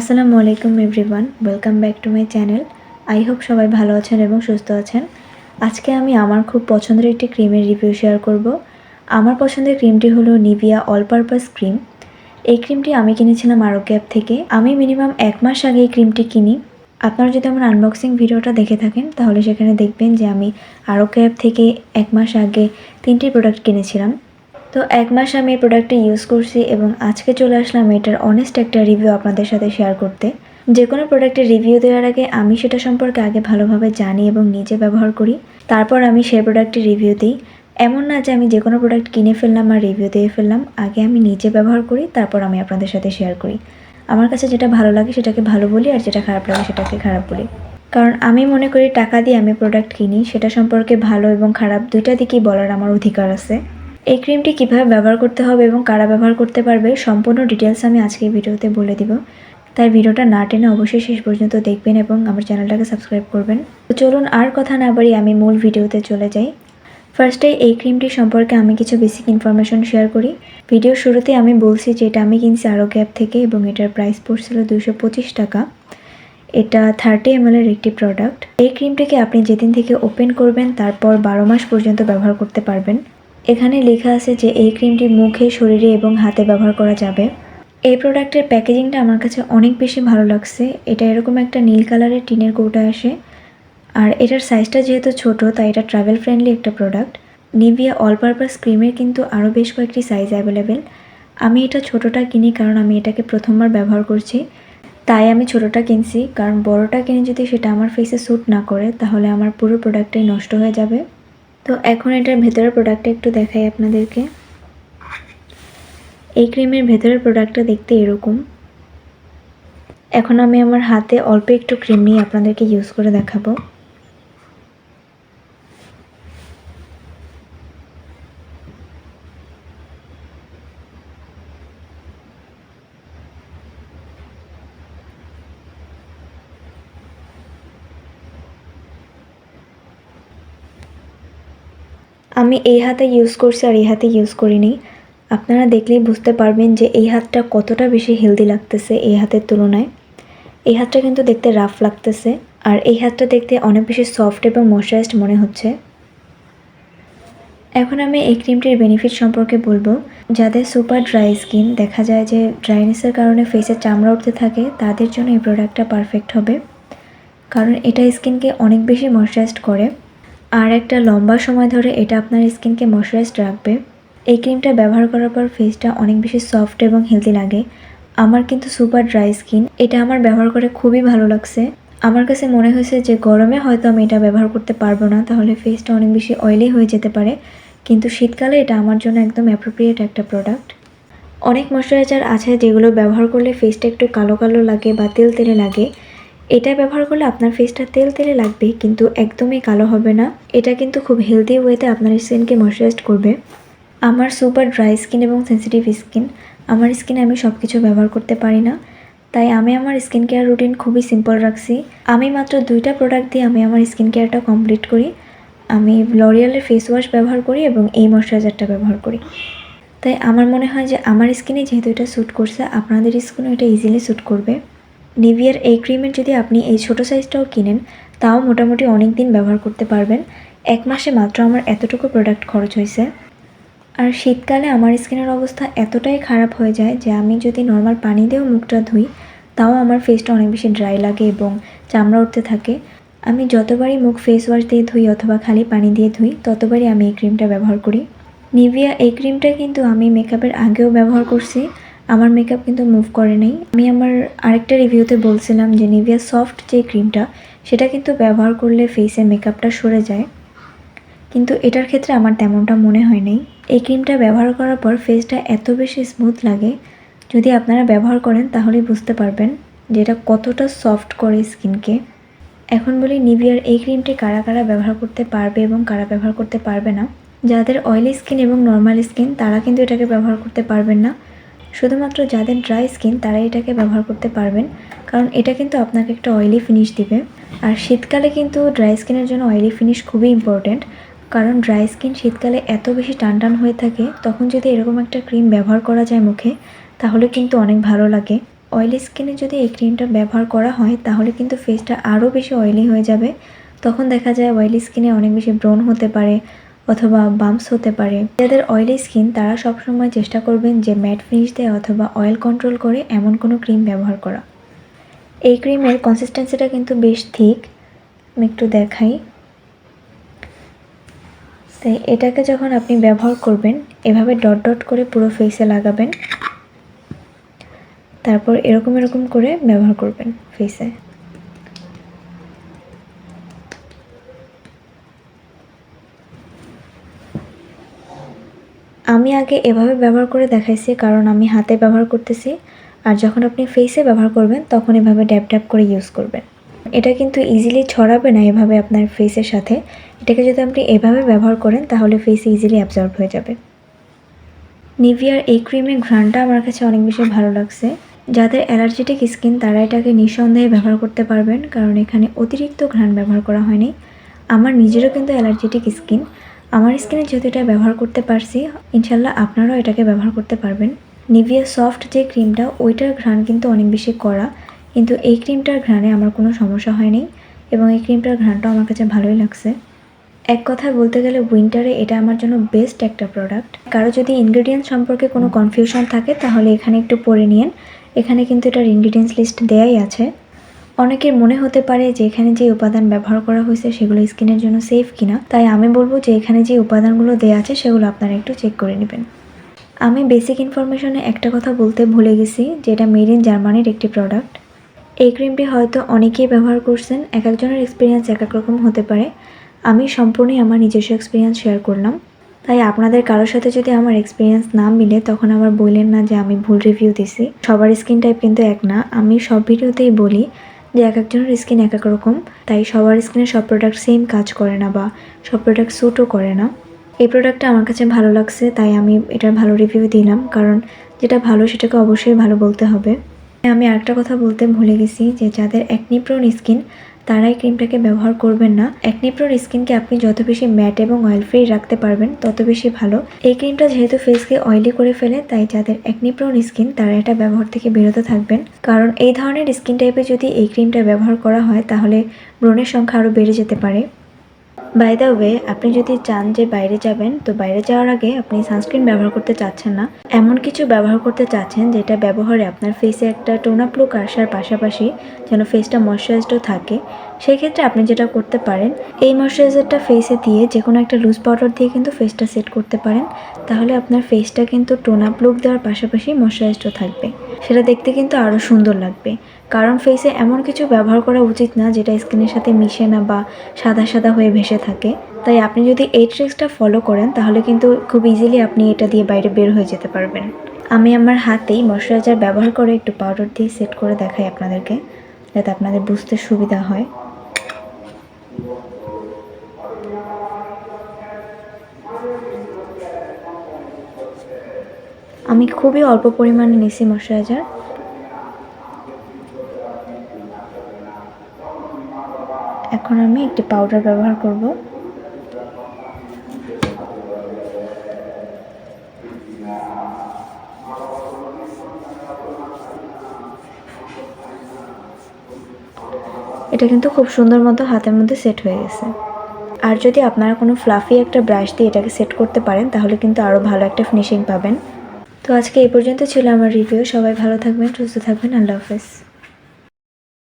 আসসালামু আলাইকুম everyone welcome back to my channel I hope সবাই ভালো আছেন এবং সুস্থ আছেন। আজকে আমি আমার খুব পছন্দের একটি ক্রিমের রিভিউ শেয়ার করব। আমার পছন্দের ক্রিমটি হলো নিভিয়া অল পারপাস ক্রিম এই ক্রিমটি আমি কিনেছিলাম আরোগ্য অ্যাপ থেকে। আমি মিনিমাম এক মাস আগে এই ক্রিমটি কিনি। আপনারা যদি আমার আনবক্সিং ভিডিওটা দেখে থাকেন, তাহলে সেখানে দেখবেন যে আমি আরোগ্য অ্যাপ থেকে এক মাস আগে তিনটি প্রোডাক্ট কিনেছিলাম। তো এক মাস আমি এই প্রোডাক্টটি ইউজ করছি এবং আজকে চলে আসলাম এটার অনেস্ট একটা রিভিউ আপনাদের সাথে শেয়ার করতে। যে কোনো প্রোডাক্টের রিভিউ দেওয়ার আগে আমি সেটা সম্পর্কে আগে ভালোভাবে জানি এবং নিজে ব্যবহার করি। তারপর আমি সেই প্রোডাক্টের রিভিউ দিই। এমন না যে আমি যে কোনো প্রোডাক্ট কিনে ফেললাম আর রিভিউ দিয়ে ফেললাম। আগে আমি নিজে ব্যবহার করি, তারপর আমি আপনাদের সাথে শেয়ার করি। আমার কাছে যেটা ভালো লাগে সেটাকে ভালো বলি আর যেটা খারাপ লাগে সেটাকে খারাপ বলি। কারণ আমি মনে করি টাকা দিয়ে আমি প্রোডাক্ট কিনি, সেটা সম্পর্কে ভালো এবং খারাপ দুইটা দিকেই বলার আমার অধিকার আছে। এই ক্রিমটি কীভাবে ব্যবহার করতে হবে এবং কারা ব্যবহার করতে পারবে সম্পূর্ণ ডিটেলস আমি আজকে ভিডিওতে বলে দিব। তাই ভিডিওটা না টেনে অবশ্যই শেষ পর্যন্ত দেখবেন এবং আমার চ্যানেলটাকে সাবস্ক্রাইব করবেন। তো চলুন আর কথা না বাড়ি আমি মূল ভিডিওতে চলে যাই। ফার্স্টে এই ক্রিমটি সম্পর্কে আমি কিছু বেসিক ইনফরমেশন শেয়ার করি। ভিডিওর শুরুতে আমি বলছি যে এটা আমি কিনছি আরও গ্যাপ থেকে এবং এটার প্রাইস পড়ছিল দুশো টাকা। এটা থার্টি এম এর একটি প্রোডাক্ট এই ক্রিমটিকে আপনি যেদিন থেকে ওপেন করবেন তারপর বারো মাস পর্যন্ত ব্যবহার করতে পারবেন। এখানে লেখা আছে যে এই ক্রিমটি মুখে, শরীরে এবং হাতে ব্যবহার করা যাবে। এই প্রোডাক্টের প্যাকেজিংটা আমার কাছে অনেক বেশি ভালো লাগছে। এটা এরকম একটা নীল কালারের টিনের কৌটা আসে। আর এটার সাইজটা যেহেতু ছোট, তাই এটা ট্রাভেল ফ্রেন্ডলি একটা প্রোডাক্ট। নিভিয়া অল পারপাস ক্রিমের কিন্তু আরও বেশ কয়েকটি সাইজ অ্যাভেলেবেল আমি এটা ছোটোটা কিনি কারণ আমি এটাকে প্রথমবার ব্যবহার করছি। তাই আমি ছোটোটা কিনছি, কারণ বড়টা কিনে যদি সেটা আমার ফেসে স্যুট না করে, তাহলে আমার পুরো প্রোডাক্টটাই নষ্ট হয়ে যাবে। তো এখন এটার ভেতরের প্রোডাক্টটা একটু দেখাই আপনাদেরকে। এই ক্রিমের ভেতরের প্রোডাক্টটা দেখতে এরকম। এখন আমি আমার হাতে অল্প একটু ক্রিম নিয়ে আপনাদেরকে ইউজ করে দেখাবো। আমি এই হাতে ইউজ করছি আর এই হাতে ইউজ করিনি। আপনারা দেখলেই বুঝতে পারবেন যে এই হাতটা কতটা বেশি হেলদি লাগতেছে এই হাতের তুলনায়। এই হাতটা কিন্তু দেখতে রাফ লাগতেছে আর এই হাতটা দেখতে অনেক বেশি সফট এবং ময়শ্চারাইজড মনে হচ্ছে। এখন আমি এই ক্রিমটির বেনিফিট সম্পর্কে বলব। যাদের সুপার ড্রাই স্কিন দেখা যায় যে ড্রাইনেসের কারণে ফেসের চামড়া উঠতে থাকে, তাদের জন্য এই প্রোডাক্টটা পারফেক্ট হবে। কারণ এটা স্কিনকে অনেক বেশি ময়শ্চারাইজড করে। আর একটা লম্বা সময় ধরে এটা আপনার স্কিনকে ময়শ্চারাইজড রাখবে। এই ক্রিমটা ব্যবহার করার পর ফেসটা অনেক বেশি সফট এবং হেলদি লাগে। আমার কিন্তু সুপার ড্রাই স্কিন এটা আমার ব্যবহার করে খুবই ভালো লাগছে। আমার কাছে মনে হয়েছে যে গরমে হয়তো আমি এটা ব্যবহার করতে পারব না, তাহলে ফেসটা অনেক বেশি অয়েলি হয়ে যেতে পারে। কিন্তু শীতকালে এটা আমার জন্য একদম অ্যাপ্রোপ্রিয়েট একটা প্রোডাক্ট অনেক ময়শ্চারাইজার আছে যেগুলো ব্যবহার করলে ফেসটা একটু কালো কালো লাগে বা তেল তেলে লাগে। এটা ব্যবহার করলে আপনার ফেসটা তেল তেলে লাগবে, কিন্তু একদমই কালো হবে না। এটা কিন্তু খুব হেলদি ওয়েতে আপনার স্কিনকে ময়শ্চারাইজ করবে। আমার সুপার ড্রাই স্কিন এবং সেন্সিটিভ স্কিন আমার স্কিনে আমি সব কিছু ব্যবহার করতে পারি না। তাই আমি আমার স্কিন কেয়ার রুটিন খুবই সিম্পল রাখছি। আমি মাত্র দুইটা প্রোডাক্ট দিয়ে আমি আমার স্কিন কেয়ারটা কমপ্লিট করি। আমি লরিয়ালের ফেস ওয়াশ ব্যবহার করি এবং এই ময়শ্চারাইজারটা ব্যবহার করি। তাই আমার মনে হয় যে আমার স্কিনে যেহেতু এটা শ্যুট করছে, আপনাদের স্কিনও এটা ইজিলি শ্যুট করবে। নিভিয়ার এই ক্রিমের যদি আপনি এই ছোটো সাইজটাও কিনেন, তাও মোটামুটি অনেক দিন ব্যবহার করতে পারবেন। এক মাসে মাত্র আমার এতটুকু প্রোডাক্ট খরচ হয়েছে। আর শীতকালে আমার স্কিনের অবস্থা এতটাই খারাপ হয়ে যায় যে আমি যদি নর্মাল পানি দিয়েও মুখটা ধুই, তাও আমার ফেসটা অনেক বেশি ড্রাই লাগে এবং চামড়া উঠতে থাকে। আমি যতবারই মুখ ফেস ওয়াশ দিয়ে ধুই অথবা খালি পানি দিয়ে ধুই, ততবারই আমি এই ক্রিমটা ব্যবহার করি। নিভিয়া এই ক্রিমটা কিন্তু আমি মেকআপের আগেও ব্যবহার করছি। আমার মেকআপ কিন্তু মুভ করে নেই। আমি আমার আরেকটা রিভিউতে বলছিলাম যে নিভিয়া সফট যে ক্রিমটা সেটা কিন্তু ব্যবহার করলে ফেসের মেকআপটা সরে যায়। কিন্তু এটার ক্ষেত্রে আমার তেমনটা মনে হয় নাই। এই ক্রিমটা ব্যবহার করার পর ফেসটা এত বেশি স্মুথ লাগে, যদি আপনারা ব্যবহার করেন তাহলেই বুঝতে পারবেন যে এটা কতটা সফট করে স্কিনকে এখন বলি, নিভিয়ার এই ক্রিমটি কারা কারা ব্যবহার করতে পারবে এবং কারা ব্যবহার করতে পারবে না? যাদের অয়েলি স্কিন এবং নর্মাল স্কিন তারা কিন্তু এটাকে ব্যবহার করতে পারবেন না। শুধুমাত্র যাদের ড্রাই স্কিন তারা এটাকে ব্যবহার করতে পারবেন। কারণ এটা কিন্তু আপনাকে একটা অয়েলি ফিনিশ দিবে। আর শীতকালে কিন্তু ড্রাই স্কিনের জন্য অয়েলি ফিনিশ খুবই ইম্পর্ট্যান্ট কারণ ড্রাই স্কিন শীতকালে এত বেশি টান টান হয়ে থাকে, তখন যদি এরকম একটা ক্রিম ব্যবহার করা যায় মুখে, তাহলে কিন্তু অনেক ভালো লাগে। অয়েলি স্কিনে যদি এই ক্রিমটা ব্যবহার করা হয়, তাহলে কিন্তু ফেসটা আরও বেশি অয়েলি হয়ে যাবে। তখন দেখা যায় অয়েলি স্কিনে অনেক বেশি ব্রণ হতে পারে অথবা বাম্পস হতে পারে। যাদের অয়েলি স্কিন তারা সবসময় চেষ্টা করবেন যে ম্যাট ফিনিশ দেয় অথবা অয়েল কন্ট্রোল করে এমন কোনো ক্রিম ব্যবহার করা। এই ক্রিমের কনসিস্টেন্সিটা কিন্তু বেশ ঠিক। আমি একটু দেখাই। তাই এটাকে যখন আপনি ব্যবহার করবেন, এভাবে ডট ডট করে পুরো ফেসে লাগাবেন। তারপর এরকম এরকম করে ব্যবহার করবেন ফেসে আমি আগে এভাবে ব্যবহার করে দেখাইছি, কারণ আমি হাতে ব্যবহার করতেছি। আর যখন আপনি ফেসে ব্যবহার করবেন, তখন এভাবে ড্যাপ ড্যাপ করে ইউজ করবেন। এটা কিন্তু ইজিলি ছড়াবে না এভাবে আপনার ফেসের সাথে। এটাকে যদি আপনি এভাবে ব্যবহার করেন, তাহলে ফেসে ইজিলি অ্যাবজর্ব হয়ে যাবে। নিভিয়ার এই ক্রিমের ঘ্রাণটা আমার কাছে অনেক বেশি ভালো লাগছে। যাদের অ্যালার্জেটিক স্কিন, তারা এটাকে নিঃসন্দেহে ব্যবহার করতে পারবেন, কারণ এখানে অতিরিক্ত ঘ্রাণ ব্যবহার করা হয়নি। আমার নিজেরও কিন্তু অ্যালার্জেটিক স্কিন আমার স্কিনে যেহেতু এটা ব্যবহার করতে পারছি, ইনশাল্লাহ আপনারাও এটাকে ব্যবহার করতে পারবেন। নিভিয়া সফট যে ক্রিমটা, ওইটার ঘ্রাণ কিন্তু অনেক বেশি কড়া, কিন্তু এই ক্রিমটার ঘ্রাণে আমার কোনো সমস্যা হয়নি এবং এই ক্রিমটার ঘ্রাণটাও আমার কাছে ভালোই লাগছে। এক কথায় বলতে গেলে উইন্টারে এটা আমার জন্য বেস্ট একটা প্রোডাক্ট। কারও যদি ইনগ্রেডিয়েন্টস সম্পর্কে কোনো কনফিউশন থাকে, তাহলে এখানে একটু পড়ে নিন এখানে কিন্তু এটার ইনগ্রিডিয়েন্টস লিস্ট দেয়াই আছে। অনেকের মনে হতে পারে যে এখানে যে উপাদান ব্যবহার করা হয়েছে সেগুলো স্কিনের জন্য সেফ কিনা, তাই আমি বলব যে এখানে যে উপাদানগুলো দেওয়া আছে সেগুলো আপনারা একটু চেক করে নেবেন। আমি বেসিক ইনফরমেশনে একটা কথা বলতে ভুলে গেছি যে এটা মেড ইন জার্মানির একটি প্রোডাক্ট এই ক্রিমটি হয়তো অনেকেই ব্যবহার করছেন এক একজনের এক্সপিরিয়েন্স এক এক রকম হতে পারে। আমি সম্পূর্ণই আমার নিজস্ব এক্সপিরিয়েন্স শেয়ার করলাম। তাই আপনাদের কারোর সাথে যদি আমার এক্সপিরিয়েন্স না মিলে, তখন আবার বললেন না যে আমি ভুল রিভিউ দিছি। সবার স্কিন টাইপ কিন্তু এক না। আমি সব ভিডিওতেই বলি যে এক একজনের স্কিন এক এক রকম। তাই সবার স্কিনে সব প্রোডাক্ট সেম কাজ করে না বা সব প্রোডাক্ট স্যুটও করে না। এই প্রোডাক্টটা আমার কাছে ভালো লাগছে, তাই আমি এটার ভালো রিভিউ দিলাম। কারণ যেটা ভালো সেটাকে অবশ্যই ভালো বলতে হবে। আমি আরেকটা কথা বলতে ভুলে গেছি যে যাদের অ্যাকনিপ্রোন স্কিন তারাই ক্রিমটাকে ব্যবহার করবেন না। অ্যাকনিপ্রোন স্কিনকে আপনি যত বেশি ম্যাট এবং অয়েল ফ্রি রাখতে পারবেন, তত বেশি ভালো। এই ক্রিমটা যেহেতু ফেসকে অয়েলি করে ফেলে, তাই যাদের অ্যাকনিপ্রোন স্কিন, তারা এটা ব্যবহার থেকে বিরত থাকবেন। কারণ এই ধরনের স্কিন টাইপে যদি এই ক্রিমটা ব্যবহার করা হয়, তাহলে ব্রণের সংখ্যা আরও বেড়ে যেতে পারে। বাই দ্য ওয়ে আপনি যদি চান যে বাইরে যাবেন, তো বাইরে যাওয়ার আগে আপনি সানস্ক্রিন ব্যবহার করতে চাচ্ছেন না। এমন কিছু ব্যবহার করতে চাচ্ছেন যেটা ব্যবহারে আপনার ফেসে একটা টোনাপ লুক আসার পাশাপাশি যেন ফেসটা ময়শ্চারাইজডও থাকে। সেই ক্ষেত্রে আপনি যেটা করতে পারেন, এই ময়শ্চারাইজারটা ফেসে দিয়ে যে কোনো একটা লুজ পাউডার দিয়ে কিন্তু ফেসটা সেট করতে পারেন। তাহলে আপনার ফেসটা কিন্তু টোনাপ লুক দেওয়ার পাশাপাশি ময়শ্চারাইজডও থাকবে। সেটা দেখতে কিন্তু আরও সুন্দর লাগবে। কারণ ফেসে এমন কিছু ব্যবহার করা উচিত না যেটা স্কিনের সাথে মিশে না বা সাদা সাদা হয়ে ভেসে থাকে। তাই আপনি যদি এই ট্রিক্সটা ফলো করেন, তাহলে কিন্তু খুব ইজিলি আপনি এটা দিয়ে বাইরে বের হয়ে যেতে পারবেন। আমি আমার হাতেই ময়শ্চারাইজার ব্যবহার করে একটু পাউডার দিয়ে সেট করে দেখাই আপনাদেরকে, যাতে আপনাদের বুঝতে সুবিধা হয়। আমি খুবই অল্প পরিমাণে নিছি ময়শ্চারাইজার এখন আমি একটি পাউডার ব্যবহার করব। এটা কিন্তু খুব সুন্দর মতো হাতের মধ্যে সেট হয়ে গেছে। আর যদি আপনারা কোনো ফ্লাফি একটা ব্রাশ দিয়ে এটাকে সেট করতে পারেন, তাহলে কিন্তু আরও ভালো একটা ফিনিশিং পাবেন। তো আজকে এই পর্যন্ত ছিল আমার রিভিউ সবাই ভালো থাকবেন, সুস্থ থাকবেন। আল্লাহ হাফেজ।